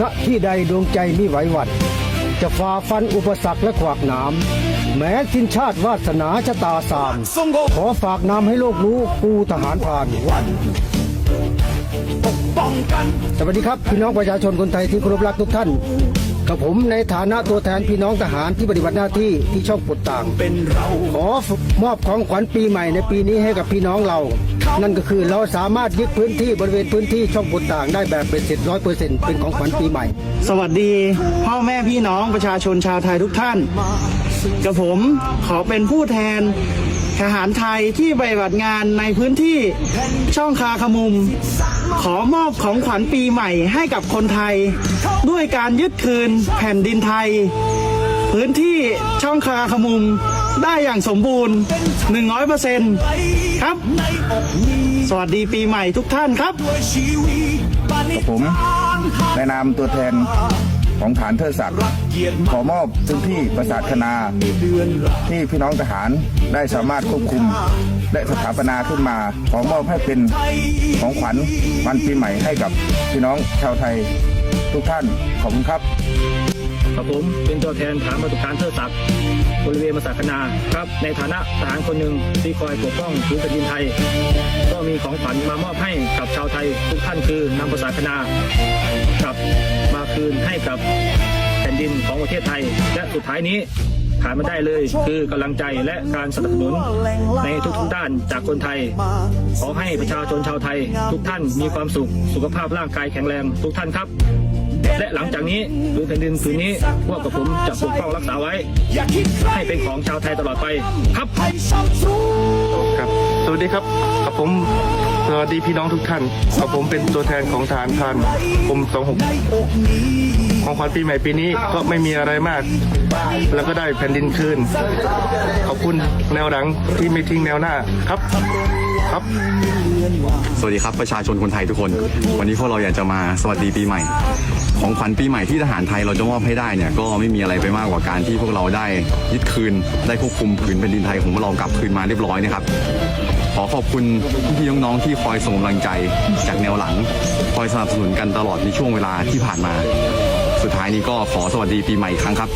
ณที่ใดดวงใจมิไหวหวั่นจะฝ่าฟันอุปสรรคและขวากหนามแม้ทิ้นชาติวาสนาชะตาสาม ขอฝากนามให้โลกรู้กูทหารผ่านวันสวัสดีครับ พี่น้องประชาชนคนไทยที่เคารพรักทุกท่าน กับผมในฐานะตัวแทนพี่น้องทหารที่ปฏิบัติหน้าที่ที่ช่องปลดต่างขอมอบของขวัญปีใหม่ในปีนี้ให้กับพี่น้องเรา นั่นก็คือเราสามารถยึดพื้นที่บริเวณพื้นที่ช่องปลดต่างได้แบบเป็นเสร็จร้อยเปอร์เซ็นต์เป็นของขวัญปีใหม่ สวัสดี พ่อแม่พี่น้องประชาชนชาวไทยทุกท่าน กับผมขอเป็นผู้แทน ทหารไทยที่ปฏิบัติงานในพื้นที่ช่องคาขมุม ขอมอบของขวัญปีใหม่ให้กับคนไทย ด้วยการยึดคืนแผ่นดินไทย พื้นที่ช่องคาขมุมได้อย่างสมบูรณ์ 100%ครับ สวัสดีปีใหม่ทุกท่านครับ ผมในนามตัวแทน ของฐานเทิดศักดิ์ขอมอบพื้นที่ประสาทคณา ที่พี่น้องทหารได้สามารถควบคุม และสถาปนาขึ้นมา ขอมอบให้เป็นของขวัญวันปีใหม่ให้กับพี่น้องชาวไทย ทุกท่านขอบคุณครับครับผมเป็นตัวแทนฐานประตุการเทิดศักดิ์บริเวณมาสาคนาครับ ในฐานะทหารคนหนึ่งที่คอยปกป้องพื้นแผ่นดินไทย ก็มีของขวัญมามอบให้กับชาวไทย ทุกท่านคือนำภาษาคณากลับมาคืนให้กับแผ่นดินของประเทศไทย และสุดท้ายนี้ ขาดไม่ได้เลย คือกำลังใจและการสนับสนุนในทุกๆด้านจากคนไทย ขอให้ประชาชนชาวไทย ทุกท่านมีความสุข สุขภาพร่างกายแข็งแรงทุกท่านครับ และหลังจากนี้พื้นแผ่นดินผืนนี้พวกกับผมจะปกป้องรักษาไว้ ให้เป็นของชาวไทยตลอดไปครับครับ สวัสดีครับกับผมสวัสดีพี่น้องทุกท่านกับผมเป็นตัวแทนของทหารพรานผม26 ของขวัญปีใหม่ปีนี้ก็ไม่มีอะไรมาก แล้วก็ได้แผ่นดินคืน ขอบคุณแนวหลังที่ไม่ทิ้งแนวหน้าครับครับสวัสดีครับประชาชนคนไทยทุกคน วันนี้พวกเราอยากจะมาสวัสดีปีใหม่ ของขวัญปีใหม่ที่ทหารไทยเราจะมอบให้ได้เนี่ยก็ไม่มีอะไรไปมากกว่าการที่พวกเราได้ยึดคืน ได้ควบคุมผืนแผ่นดินไทยของพวกเรากลับคืนมาเรียบร้อยนะครับขอขอบคุณพี่ๆน้องๆที่คอยส่งกำลังใจจากแนวหลัง คอยสนับสนุนกันตลอดในช่วงเวลาที่ผ่านมา สุดท้ายนี้ก็ขอสวัสดีปีใหม่อีกครั้งครับ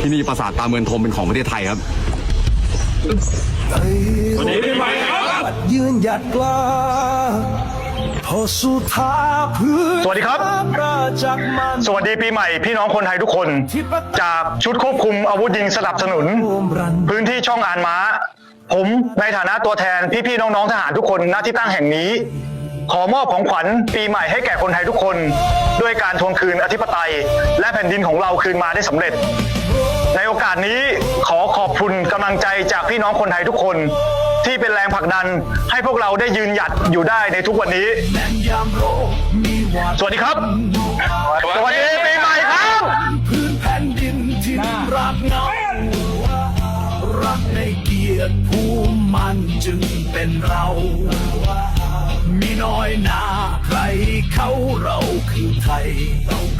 ที่นี่ปราสาทตาเมืองทมเป็นของประเทศไทยครับยืนหยัดกล้าพอสุธาพื้นสวัสดีครับราจักรมันสวัสดีปีใหม่พี่น้องคนไทยทุกคน จากชุดควบคุมอาวุธยิงสนับสนุนรวมรันพื้นที่ช่องอานม้า ผมในฐานะตัวแทนพี่ๆน้องๆทหารทุกคนณที่ตั้งแห่งนี้ ขอมอบของขวัญปีใหม่ให้แก่คนไทยทุกคน ด้วยการทวงคืนอธิปไตย และแผ่นดินของเราคืนมาได้สำเร็จ ในโอกาสนี้ขอขอบคุณกำลังใจจากพี่น้องคนไทยทุกคน ที่เป็นแรงผลักดันให้พวกเราได้ยืนหยัดอยู่ได้ในทุกวันนี้ สวัสดีครับ สวัสดีปีใหม่ครับพื้นแผ่นดินที่รักเงารักในเกียรติภูมิมันจึงเป็นเรา มีน้อยหนาใครเขาเรา คือไทยเราคือ